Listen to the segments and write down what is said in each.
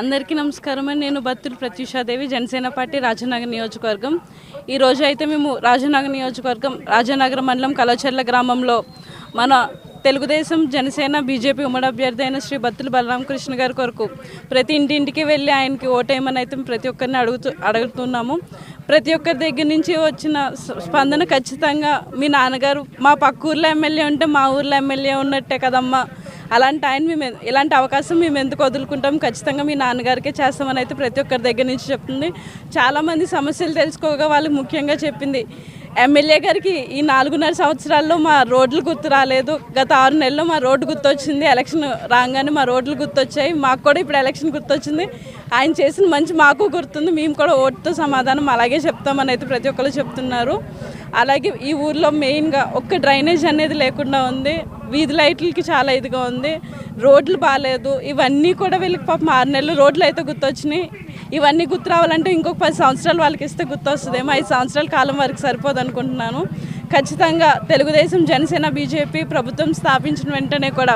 అందరికీ నమస్కారం అని నేను బత్తులు ప్రత్యూషాదేవి జనసేన పార్టీ రాజనగర్ నియోజకవర్గం. ఈరోజు అయితే మేము రాజనగర్ నియోజకవర్గం రాజనగర్ మండలం కలచర్ల గ్రామంలో మన తెలుగుదేశం జనసేన బీజేపీ ఉమ్మడి అభ్యర్థి అయిన శ్రీ బత్తుల బలరామకృష్ణ గారి కొరకు ప్రతి ఇంటింటికి వెళ్ళి ఆయనకి ఓటేయమని అయితే ప్రతి ఒక్కరిని అడుగుతూ అడుగుతున్నాము. ప్రతి ఒక్కరి దగ్గర నుంచి వచ్చిన స్పందన ఖచ్చితంగా మీ నాన్నగారు మా పక్క ఊర్లో ఎమ్మెల్యే ఉంటే మా ఊర్లో ఎమ్మెల్యే ఉన్నట్టే కదమ్మా. అలాంటి ఆయన మేము ఇలాంటి అవకాశం మేము ఎందుకు వదులుకుంటాం? ఖచ్చితంగా మీ నాన్నగారికే చేస్తామని అయితే ప్రతి ఒక్కరి దగ్గర నుంచి చెప్తుంది. చాలామంది సమస్యలు తెలుసుకోగా వాళ్ళు ముఖ్యంగా చెప్పింది. ఎమ్మెల్యే గారికి ఈ నాలుగున్నర సంవత్సరాల్లో మా రోడ్లు గుర్తు రాలేదు. గత ఆరు నెలల్లో మా రోడ్డు గుర్తొచ్చింది. ఎలక్షన్ రాగానే మా రోడ్లు గుర్తొచ్చాయి. మాకు కూడా ఇప్పుడు ఎలక్షన్ గుర్తొచ్చింది. ఆయన చేసిన మంచి మాకు గుర్తుంది. మేము కూడా ఓటుతో సమాధానం అలాగే చెప్తామని అయితే ప్రతి ఒక్కరు చెప్తున్నారు. అలాగే ఈ ఊర్లో మెయిన్గా ఒక్క డ్రైనేజ్ అనేది లేకుండా ఉంది. వీధి లైట్లకి చాలా ఇదిగా ఉంది. రోడ్లు బాగాలేదు ఇవన్నీ కూడా వీళ్ళకి పాపం ఆరు నెలలు రోడ్లు అయితే గుర్తొచ్చినాయి. ఇవన్నీ గుర్తు రావాలంటే ఇంకొక పది సంవత్సరాలు వాళ్ళకి ఇస్తే గుర్తొస్తుందేమో. ఐదు సంవత్సరాల కాలం వరకు సరిపోదు అనుకుంటున్నాను. ఖచ్చితంగా తెలుగుదేశం జనసేన బీజేపీ ప్రభుత్వం స్థాపించిన వెంటనే కూడా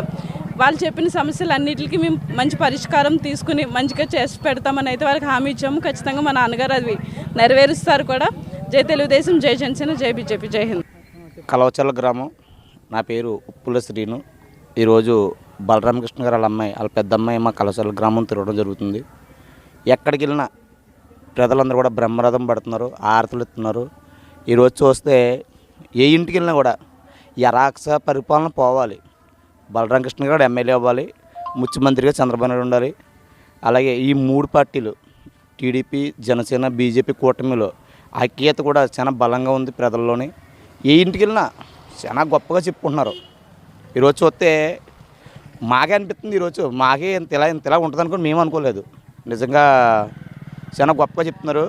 వాళ్ళు చెప్పిన సమస్యలన్నిటికీ మేము మంచి పరిష్కారం తీసుకుని మంచిగా చేసి పెడతామని అయితే వాళ్ళకి హామీ ఇచ్చాము. ఖచ్చితంగా మా నాన్నగారు అది నెరవేరుస్తారు కూడా. జై తెలుగుదేశం జై జనసేన జై బీజేపీ జై హింద్. కలవచల్ల గ్రామం. నా పేరు ఉప్పుల శ్రీను. ఈరోజు బలరామకృష్ణ గారు వాళ్ళ అమ్మాయి వాళ్ళ పెద్ద అమ్మాయి మా కలవచల్ల గ్రామం తిరగడం జరుగుతుంది. ఎక్కడికి వెళ్ళినా ప్రజలందరూ కూడా బ్రహ్మరథం పడుతున్నారు ఆరతులు ఇస్తున్నారు ఈరోజు చూస్తే ఏ ఇంటికి వెళ్ళినా కూడా ఈ పరిపాలన పోవాలి. బలరామకృష్ణ గారు ఎమ్మెల్యే అవ్వాలి ముఖ్యమంత్రిగా చంద్రబాబు నాయుడు ఉండాలి. అలాగే ఈ మూడు పార్టీలు టీడీపీ జనసేన బీజేపీ కూటమిలో ఐక్యత కూడా చాలా బలంగా ఉంది ప్రజల్లోని. ఏ ఇంటికి వెళ్ళినా చాలా గొప్పగా చెప్పుకుంటున్నారు. ఈరోజు చూస్తే మాకే అనిపిస్తుంది ఈరోజు మాకే ఇంత ఇలా ఇంత ఇలా ఉంటుంది అనుకుని మేము అనుకోలేదు. నిజంగా చాలా గొప్పగా చెప్తున్నారు.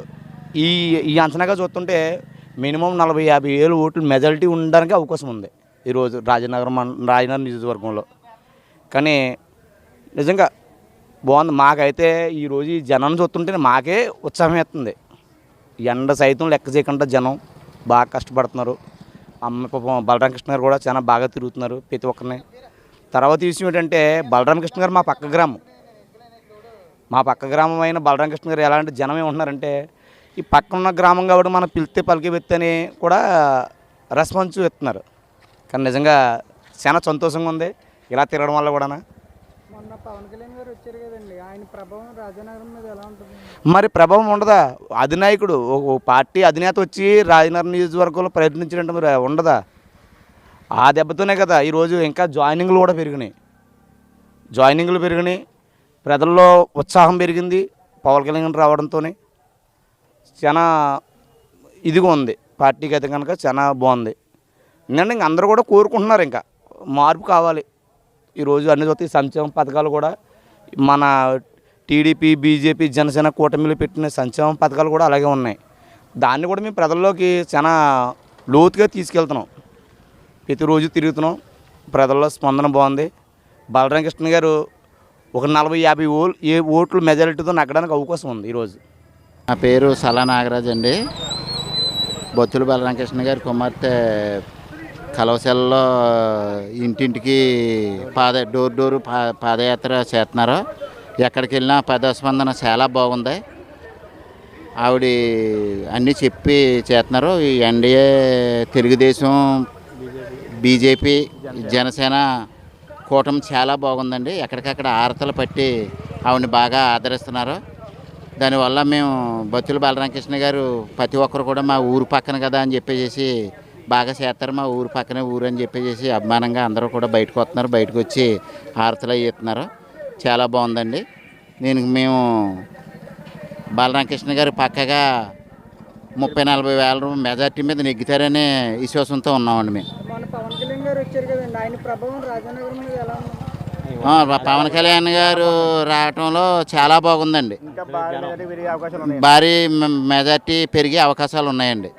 ఈ ఈ అంచనాగా చూస్తుంటే మినిమం నలభై యాభై ఏళ్ళు ఓట్లు మెజారిటీ ఉండడానికి అవకాశం ఉంది ఈరోజు రాజనగరం మన రాజనగరం నియోజకవర్గంలో. కానీ నిజంగా బాగుంది. మాకైతే ఈరోజు ఈ జనం చూస్తుంటే మాకే ఉత్సాహం వేస్తుంది. ఎండ సైతం లెక్క చేయకుండా జనం బాగా కష్టపడుతున్నారు. అమ్మ పాపం బలరామకృష్ణ గారు కూడా చాలా బాగా తిరుగుతున్నారు ప్రతి ఒక్కరిని. తర్వాత విషయం ఏంటంటే బలరామకృష్ణ గారు మా పక్క గ్రామం. మా పక్క గ్రామం అయిన బలరామకృష్ణ గారు ఎలాంటి జనం ఏమంటున్నారంటే ఈ పక్కన ఉన్న గ్రామం కాబట్టి మనం పిలిస్తే పలికి అని కూడా రెస్పాన్స్ ఇస్తున్నారు కానీ నిజంగా చాలా సంతోషంగా ఉంది. ఇలా తిరగడం వల్ల కూడా మొన్న పవన్ కళ్యాణ్ గారు వచ్చారు కదండి. ఆయన ప్రభావం రాజనగరం మీద ఎలా ఉంటుంది? మరి ప్రభావం ఉండదా? అధినాయకుడు ఒక పార్టీ అధినేత వచ్చి రాజనగరం నియోజకవర్గంలో ప్రయత్నించినట్టు మరి ఉండదా? ఆ దెబ్బతోనే కదా ఈరోజు ఇంకా జాయినింగ్లు కూడా పెరిగినాయి. జాయినింగ్లు పెరిగినాయి. ప్రజల్లో ఉత్సాహం పెరిగింది పవన్ కళ్యాణ్ రావడంతోనే. చాలా ఇదిగా ఉంది. పార్టీకి అయితే కనుక చాలా బాగుంది. ఎందుకంటే ఇంక అందరూ కూడా కోరుకుంటున్నారు ఇంకా. మార్పు కావాలి. ఈరోజు అన్ని చూస్తే సంక్షేమ పథకాలు కూడా మన టీడీపీ బీజేపీ జనసేన కూటమిలో పెట్టిన సంక్షేమ పథకాలు కూడా అలాగే ఉన్నాయి. దాన్ని కూడా మేము ప్రజల్లోకి చాలా లోతుగా తీసుకెళ్తున్నాం. ప్రతిరోజు తిరుగుతున్నాం. ప్రజల్లో స్పందన బాగుంది. బలరామకృష్ణ గారు ఒక నలభై యాభై ఓ ఏ ఓట్లు మెజారిటీతో నగ్గడానికి అవకాశం ఉంది ఈరోజు. నా పేరు సలా నాగరాజ్ అండి. బొత్తుల బలరామకృష్ణ గారి కుమార్తె కలవశాలలో ఇంటింటికి పాద డోర్ డోర్ పా పాదయాత్ర చేస్తున్నారు. ఎక్కడికి వెళ్ళినా పదస్పందన చాలా బాగుంది. ఆవిడ అన్నీ చెప్పి చేస్తున్నారు. ఈ ఎన్డీఏ తెలుగుదేశం బీజేపీ జనసేన కూటమి చాలా బాగుందండి. ఎక్కడికక్కడ ఆరతలు పట్టి ఆవిడని బాగా ఆదరిస్తున్నారు. దానివల్ల మేము బత్తుల బాలరామకృష్ణ గారు ప్రతి ఒక్కరు కూడా మా ఊరు పక్కన కదా అని చెప్పేసి బాగా చేస్తారు. మా ఊరు పక్కనే ఊరు అని చెప్పేసి అభిమానంగా అందరూ కూడా బయటకు వస్తున్నారు. బయటకు వచ్చి ఆరతలు అయ్యిస్తున్నారు. చాలా బాగుందండి. దీనికి మేము బాలరామకృష్ణ గారు పక్కగా ముప్పై నలభై వేల మెజార్టీ మీద నెగ్గుతారనే విశ్వాసంతో ఉన్నామండి మేము. గారు వచ్చారు కదండి. ఆయన ప్రభావం రాజనగరం మీద ఎలా ఉంది? ఆ, పవన్ కళ్యాణ్ గారు రావటంలో చాలా బాగుందండి. భారీ మెజార్టీ పెరిగే అవకాశాలు ఉన్నాయండి.